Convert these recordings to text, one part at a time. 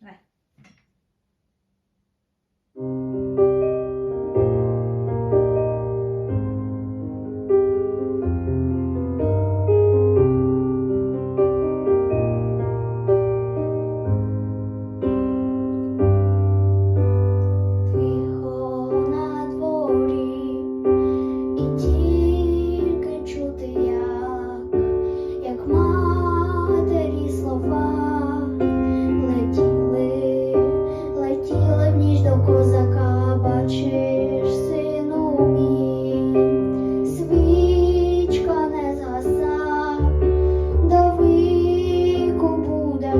来。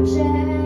że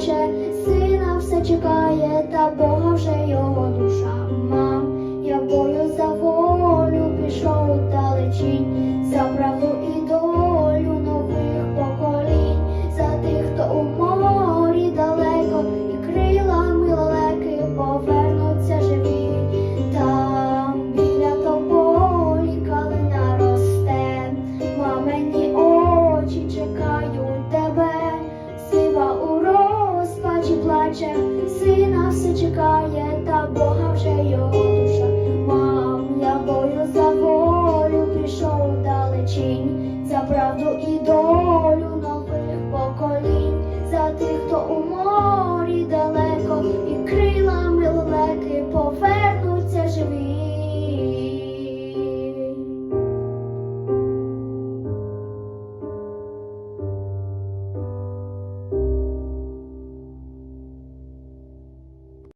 плаче, сина все чекає, та Бога вже його душа. чекає, та Бога вже його душа. Мам, я бою за волю, пішов далечінь, за правду і долю нових поколінь, за тих, хто у морі далеко, і крилами лелеки пове.